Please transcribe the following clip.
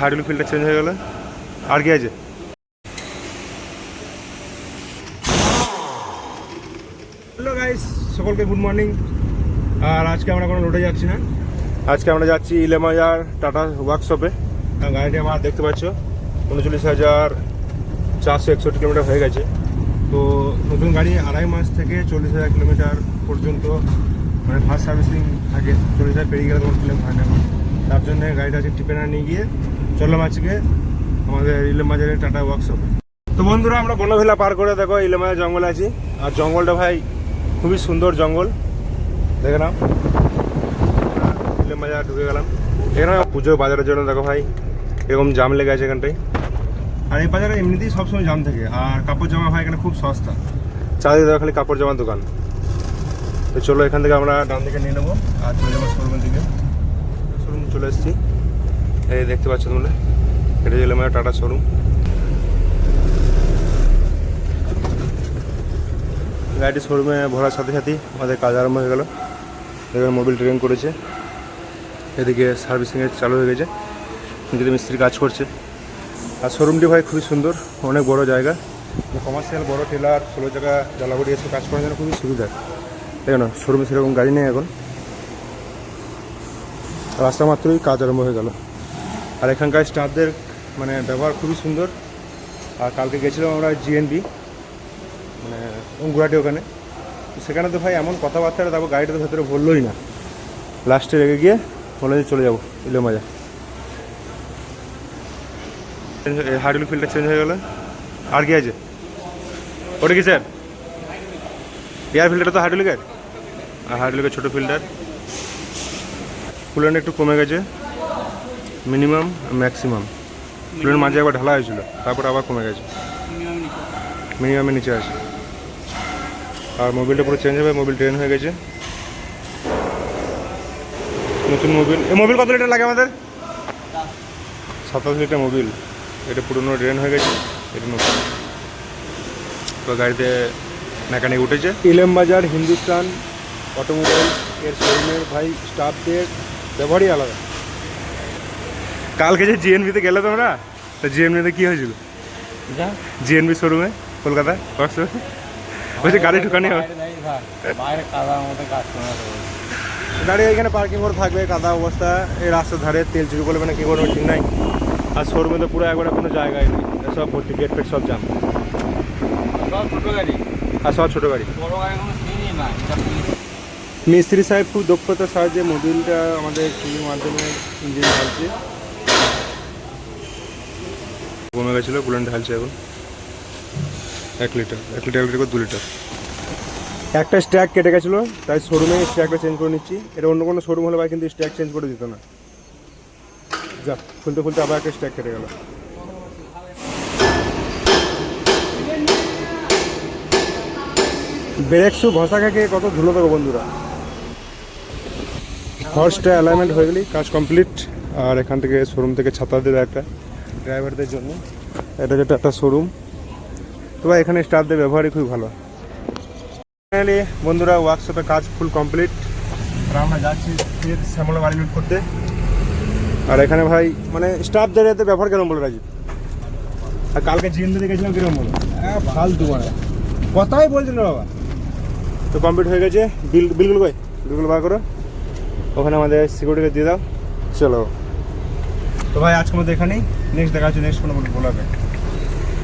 হার্ডুল ফিল্ডটা চেঞ্জ হয়ে গেল। আর কি আছে? হ্যালো গাইস সকলকে গুড মর্নিং আর আজকে আমরা কোনো রোডে যাচ্ছি না। আজকে আমরা যাচ্ছি ইলেমাজার টাটা ওয়ার্কশপে গাড়িটি আমার দেখতে পাচ্ছ উনচল্লিশ হাজার চারশো একষট্টি কিলোমিটার হয়ে গেছে। তো নতুন গাড়ি আড়াই মাস থেকে চল্লিশ হাজার কিলোমিটার পর্যন্ত মানে ফার্স্ট সার্ভিসিং থাকে। চল্লিশ হাজার পেরিয়ে গেলে তোমার ক্লেম হয় না। তার জন্য গাড়িটা আছে টিপেনা নিয়ে গিয়ে চললাম আজকে আমাদের ইলেম বাজারের টাটা ওয়ার্কশপে তো বন্ধুরা, আমরা বনভেলা পার করে দেখো ইলেমাজার জঙ্গলে আছি। আর জঙ্গলটা ভাই খুবই সুন্দর জঙ্গল। দেখে নাও। ইলেমাজার ঢুকে গেলাম। এখানে পুজো বাজারের জন্য দেখো ভাই, এরকম জাম লেগে আছে এখানটায়। আর এই বাজারে এমনিতেই সবসময় জাম থাকে। আর কাপড় জামা হয় এখানে খুব সস্তা। চারিদিকে দেখো খালি কাপড় জামার দোকান। তো চলো এখান থেকে আমরা ডান দিকে নিয়ে নেব, আর চলে যাব শোরুমের দিকে। শোরুম চলে এসেছি। এই দেখতে পাচ্ছ তোমরা এটা গেলে আমার টাটা শোরুম। গাড়িটি শোরুমে ভরার সাথে সাথেই আমাদের কাজ আরম্ভ হয়ে গেল। এখানে মোবিল ট্রেন করেছে। এদিকে সার্ভিসিংয়ের চালু হয়ে গেছে। এদিকে মিস্ত্রি কাজ করছে। আর শোরুমটি ভাই খুবই সুন্দর, অনেক বড় জায়গা। কমার্শিয়াল বড় টেলার ষোলো জায়গা জ্বালাগুড়ি এসে কাজ করার জন্য খুবই সুবিধা। দেখো শোরুমে সেরকম গাড়ি নেই এখন। রাস্তা মাত্রই কাজ আরম্ভ হয়ে গেল। আর এখানকার স্টাফদের মানে ব্যবহার খুবই সুন্দর। আর কালকে গেছিলাম আমরা জিএনবি মানে গুয়াহাটি ওখানে। সেখানে তো ভাই এমন কথাবার্তা তারপর গাড়িটা তো ভেতরে বললোই না। লাস্টে রেগে গিয়ে বলে যে চলে যাব ইলে মজা। হার্ডুল ফিল্ডটা চেঞ্জ হয়ে গেল। আর কি আছে? ওটা কি স্যার এয়ার ফিল্টারটা তো হার্ডুলিকের আর ছোটো ফিল্টার কুলার একটু কমে গেছে। Minimum, maximum. কুলের মাঝে একবার ঢালা হয়েছিল, তারপর আবার কমে গেছে। মিনিমামের নিচে আছে। আর মোবিলটা পুরো চেঞ্জ হবে, মোবিল ট্রেন হয়ে গেছে। নতুন মোবিল। এই মোবিল কত লিটার লাগে আমাদের? সাতাশ লিটার মোবিল। এটা পুরনো ড্রেন হয়ে গেছে, এটা নতুন। তো গাড়িতে মেকানিক উঠেছে। ইলেম বাজার হিন্দুস্তান, অটোমোবাইল, এর শোরুমের ভাই স্টাফদের ব্যবহারই আলাদা। কালকে যে জিএনবিতে গেলে তোমরা তো জিএনবিতে কী হয়েছিল? জিএনবি শোরুমে কলকাতা ওয়ার্কশপে বলছে গাড়ি ঢুকানি হবে। গাড়ি এখানে পার্কিং করে থাকবে কাদা অবস্থা। এই রাস্তার ধারে তেল চুরি করবে না কি করবে ঠিক নাই। আর শোরুমে তো পুরো একবারে কোনো জায়গায় নেই। সব ভর্তি গেট ফেট সব জাম সব ছোটো গাড়ি। আর সব ছোটো গাড়ি। বড় গাড়ি কোনো চিনি না মিস্ত্রি সাহেব খুব দক্ষতার সাহায্যে মোবিলটা আমাদের টিভির মাধ্যমে ইঞ্জিন ঢালছে। কমে গেছিল কুলেন ঢালছে এখন। এক লিটার এক লিটার এক লিটার করে দু লিটার একটা স্ট্যাক কেটে গেছিল তাই শোরুমে স্ট্যাকটা চেঞ্জ করে নিচ্ছি। এটা অন্য কোনো শোরুম হলে ভাই কিন্তু স্ট্যাক চেঞ্জ করে দিত না। যা খুলতে খুলতে আবার একটা স্ট্যাক কেটে গেল। ব্রেক শু ঘষা খেয়ে কত ধুলো দেবো বন্ধুরা। হর্সটা অ্যালাইনমেন্ট হয়ে গেলেই কাজ কমপ্লিট আর এখান থেকে শোরুম থেকে ছাতা দেবে একটা ড্রাইভারদের জন্য। এটা যেটা একটা শোরুম তো ভাই এখানে স্টাফদের ব্যবহারই খুবই ভালো। ফাইনালি বন্ধুরা ওয়ার্কশপে কাজ ফুল কমপ্লিট আর আমরা যাচ্ছি ফের শ্যামলা বাড়ি লুট করতে। আর এখানে ভাই মানে স্টাফদের এতে ব্যবহার কেরম বলে রাজীব? আর কালকে জিএনতে গেছিলাম কিরম বলো? হ্যাঁ ফালতু মানে কথাই বলছিল না বাবা। তো কমপ্লিট হয়ে গেছে। বিল বিলগুলো কই? বিলগুলো বার করো। ওখানে আমাদের সিকিউরিটিকে দিয়ে দাও। চলো। তো ভাই আজকে আমাদের এখানেই। নেক্সট দেখা হচ্ছে নেক্সট কোনো বলাবে।